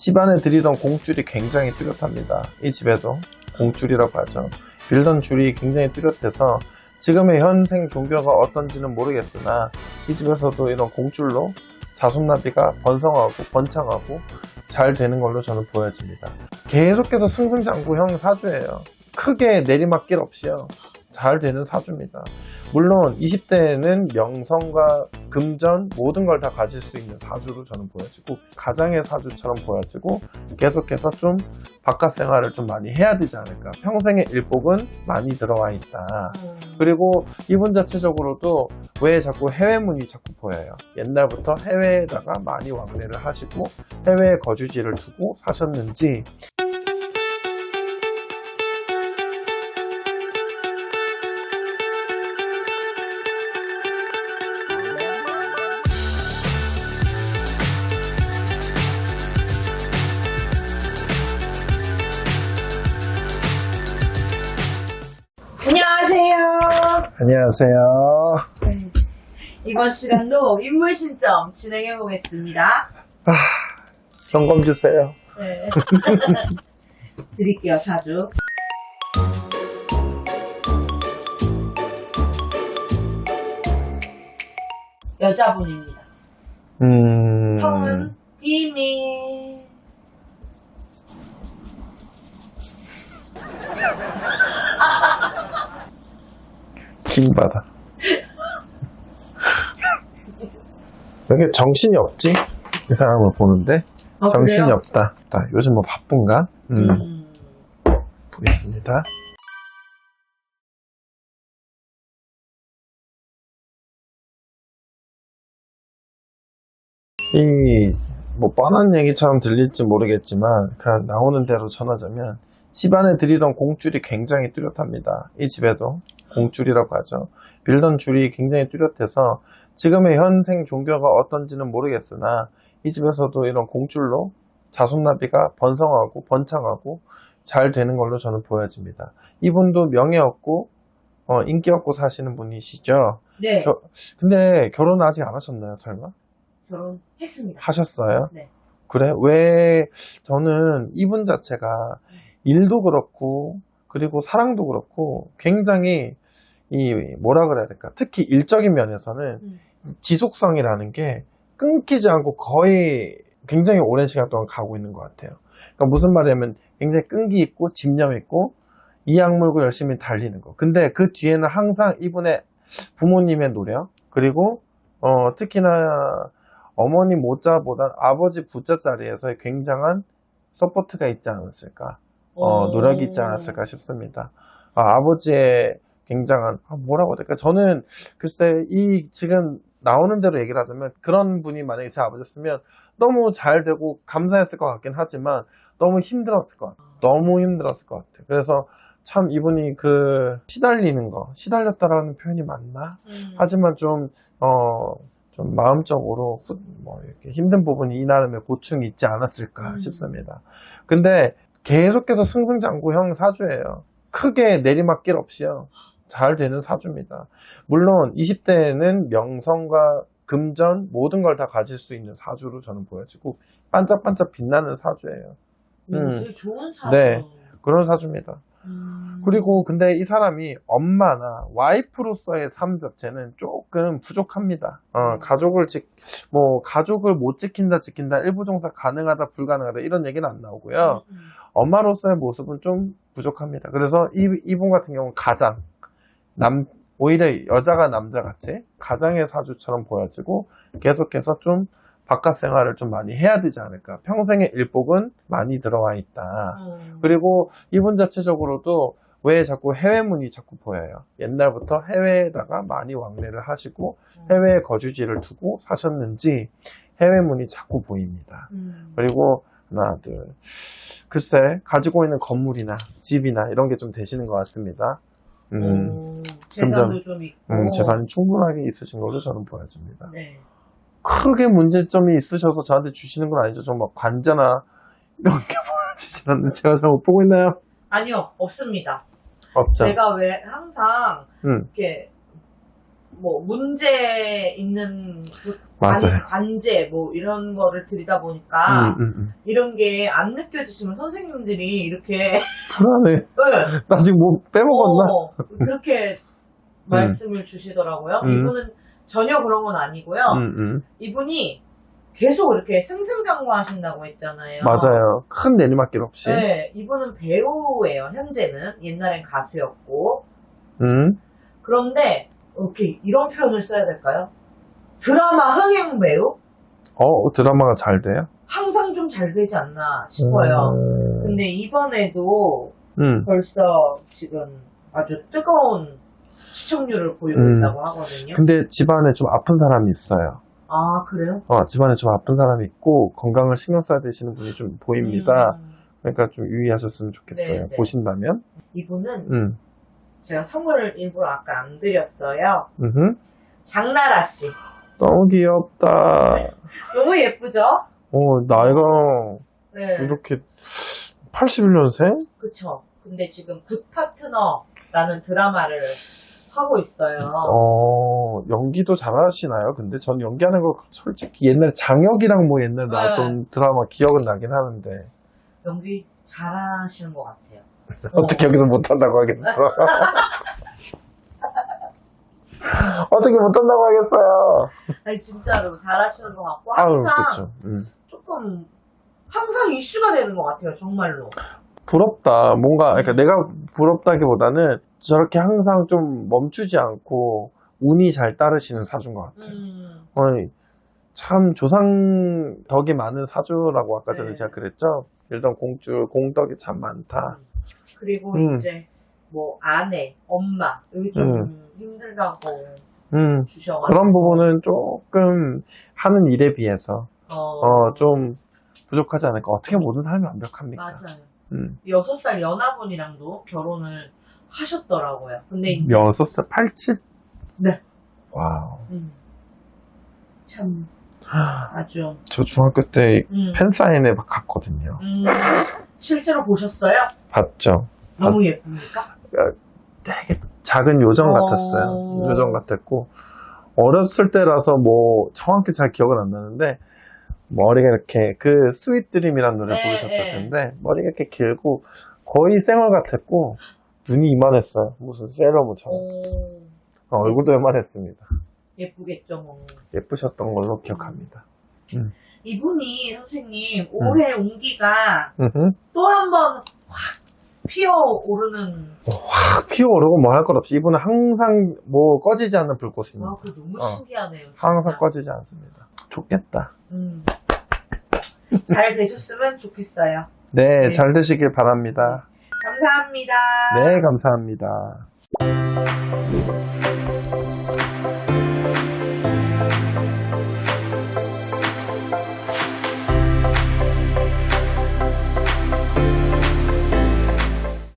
집안에 들이던 공줄이 굉장히 뚜렷합니다. 이 집에도 공줄이라고 하죠. 빌던 줄이 굉장히 뚜렷해서 지금의 현생 종교가 어떤지는 모르겠으나 이 집에서도 이런 공줄로 자손나비가 번성하고 번창하고 잘 되는 걸로 저는 보여집니다. 계속해서 승승장구형 사주예요. 크게 내리막길 없이요. 잘 되는 사주입니다. 물론 20대에는 명성과 금전 모든 걸 다 가질 수 있는 사주로 저는 보여지고 가장의 사주처럼 보여지고 계속해서 좀 바깥 생활을 좀 많이 해야 되지 않을까. 평생의 일복은 많이 들어와 있다. 그리고 이분 자체적으로도 왜 자꾸 해외문이 자꾸 보여요. 옛날부터 해외에다가 많이 왕래를 하시고 해외에 거주지를 두고 사셨는지 안녕하세요. 이번 시간도 인물 신점 진행해 보겠습니다. 점검 주세요. 네. 드릴게요, 자주. 여자분입니다. 음. 성은 비밀. 킹받아. 여기 정신이 없지? 이 사람을 보는데 아, 정신이 그래요? 없다. 나 요즘 뭐 바쁜가? 음, 음. 보겠습니다. 이, 뭐, 뻔한 얘기처럼 들릴지 모르겠지만, 그냥 나오는 대로 전하자면, 집안에 들이던 공줄이 굉장히 뚜렷합니다. 이 집에도 공줄이라고 하죠. 빌던 줄이 굉장히 뚜렷해서, 지금의 현생 종교가 어떤지는 모르겠으나, 이 집에서도 이런 공줄로 자손나비가 번성하고 번창하고 잘 되는 걸로 저는 보여집니다. 이분도 명예 없고, 어, 인기 없고 사시는 분이시죠? 네, 겨- 근데 결혼 아직 안 하셨나요, 설마? 결혼했습니다. 하셨어요? 네. 그래? 왜 저는 이분 자체가 일도 그렇고 그리고 사랑도 그렇고 굉장히 이 뭐라 그래야 될까? 특히 일적인 면에서는 음. 지속성이라는 게 끊기지 않고 거의 굉장히 오랜 시간 동안 가고 있는 것 같아요. 그러니까 무슨 말이냐면 굉장히 끈기 있고 집념 있고 이악 물고 열심히 달리는 거. 근데 그 뒤에는 항상 이분의 부모님의 노력 그리고 어, 특히나 어머니 모자보다 아버지 부자 자리에서의 굉장한 서포트가 있지 않았을까, 어, 노력이 있지 않았을까 싶습니다. 아, 아버지의 굉장한, 아, 뭐라고 해야 될까? 저는 글쎄, 이 지금 나오는 대로 얘기를 하자면 그런 분이 만약에 제 아버지였으면 너무 잘 되고 감사했을 것 같긴 하지만 너무 힘들었을 것 같아요. 너무 힘들었을 것 같아요. 그래서 참 이분이 그 시달리는 거, 시달렸다라는 표현이 맞나? 음. 하지만 좀, 어, 좀 마음적으로 후- 뭐 이렇게 힘든 부분이 이 나름의 고충이 있지 않았을까 음. 싶습니다. 근데 계속해서 승승장구형 사주예요. 크게 내리막길 없이요. 잘 되는 사주입니다. 물론 20대에는 명성과 금전 모든 걸 다 가질 수 있는 사주로 저는 보여지고 반짝반짝 빛나는 사주예요. 음, 음. 되게 좋은 사람. 네. 그런 사주입니다. 음. 그리고 근데 이 사람이 엄마나 와이프로서의 삶 자체는 조금 부족합니다. 어, 음. 가족을 지, 뭐, 가족을 못 지킨다, 지킨다, 일부 종사 가능하다, 불가능하다, 이런 얘기는 안 나오고요. 음. 엄마로서의 모습은 좀 부족합니다. 그래서 이, 이분 같은 경우는 가장, 남, 오히려 여자가 남자같이 가장의 사주처럼 보여지고 계속해서 좀 바깥 생활을 좀 많이 해야 되지 않을까. 평생의 일복은 많이 들어와 있다. 음. 그리고 이분 자체적으로도 왜 자꾸 해외문이 자꾸 보여요. 옛날부터 해외에다가 많이 왕래를 하시고 해외에 거주지를 두고 사셨는지 해외문이 자꾸 보입니다. 음. 그리고 하나, 둘, 글쎄 가지고 있는 건물이나 집이나 이런 게 좀 되시는 것 같습니다. 음, 음, 재산도 좀 있고. 음, 재산이 충분하게 있으신 걸로 저는 보여집니다. 네. 크게 문제점이 있으셔서 저한테 주시는 건 아니죠. 좀막 관자나 이런 게 보여지진 않는 제가 잘 못 보고 있나요? 아니요, 없습니다. 없죠. 제가 왜 항상 음. 이렇게 뭐 문제 있는 그 맞아요. 관제 뭐 이런 거를 드리다 보니까 음, 음, 음. 이런 게 안 느껴지시면 선생님들이 이렇게 불안해. 네, 나 지금 뭐 빼먹었나? 어, 그렇게 말씀을 주시더라고요. 음. 이분은 전혀 그런 건 아니고요. 음, 음. 이분이 계속 이렇게 승승장구하신다고 했잖아요. 맞아요. 큰 내리막길 없이. 네, 이분은 배우예요. 현재는 옛날엔 가수였고 음. 그런데 이렇게 이런 표현을 써야 될까요? 드라마 흥행 배우 어, 드라마가 잘 돼요? 항상 좀 잘 되지 않나 싶어요. 음. 근데 이번에도 음. 벌써 지금 아주 뜨거운 시청률을 보이고 음. 있다고 하거든요. 근데 집안에 좀 아픈 사람이 있어요. 아 그래요? 어, 집안에 좀 아픈 사람이 있고 건강을 신경 써야 되시는 분이 좀 보입니다. 음, 그러니까 좀 유의하셨으면 좋겠어요. 네, 네. 보신다면. 이분은 음. 제가 선물을 일부러 아까 안 드렸어요. 음. 장나라 씨. 너무 귀엽다. 너무 예쁘죠? 어, 나이가 네. 이렇게 81년생? 그쵸. 근데 지금 굿 파트너라는 드라마를 하고 있어요. 어, 연기도 잘하시나요? 근데 전 연기하는 거 솔직히 옛날에 장혁이랑 뭐 옛날에 네. 나왔던 드라마 기억은 나긴 하는데 연기 잘하시는 것 같아요. 어떻게 여기서 못한다고 하겠어? 어떻게 못한다고 하겠어요? 아니 진짜로 잘하시는 것 같고 아유, 항상 그렇죠. 음. 조금 항상 이슈가 되는 것 같아요. 정말로. 부럽다. 뭔가, 음. 그러니까 내가 부럽다기보다는 저렇게 항상 좀 멈추지 않고 운이 잘 따르시는 사주인 것 같아요. 음, 어이, 참 조상 덕이 많은 사주라고 아까 전에 네. 제가 그랬죠? 일단 공주, 공덕이 참 많다. 그리고 음. 이제 뭐 아내, 엄마 여기 좀 힘들다고 음, 주셔가지고 그런 부분은 조금 하는 일에 비해서, 어, 어, 좀 부족하지 않을까. 어떻게 모든 사람이 완벽합니까? 맞아요. 음. 여섯 살 연하분이랑도 결혼을 하셨더라고요. 근데 여섯 살, 87? 네. 와우. 음, 참 아주 저 중학교 때 음, 팬사인회 막 갔거든요. 음, 실제로 보셨어요? 봤죠? 너무 예쁩니까? 되게 작은 요정 어. 같았어요. 요정 같았고 어렸을 때라서 뭐 정확히 잘 기억은 안 나는데 머리가 이렇게 그 스윗 드림이라는 노래 네, 부르셨을 네. 텐데 머리가 이렇게 길고 거의 쌩얼 같았고 눈이 이만했어요. 무슨 세러머처럼 오, 어, 얼굴도 이만했습니다. 예쁘겠죠, 뭐. 예쁘셨던 걸로 기억합니다. 이분이 선생님 올해 온기가 음흠. 또 한 번 확 피어오르는 확 피어오르고 뭐 할 것 없이 이분은 항상 뭐 꺼지지 않는 불꽃입니다. 와, 그 너무 어. 신기하네요. 진짜. 항상 꺼지지 않습니다. 좋겠다. 음. 잘 되셨으면 좋겠어요. 네, 네. 잘 되시길 바랍니다. 감사합니다. 네, 감사합니다.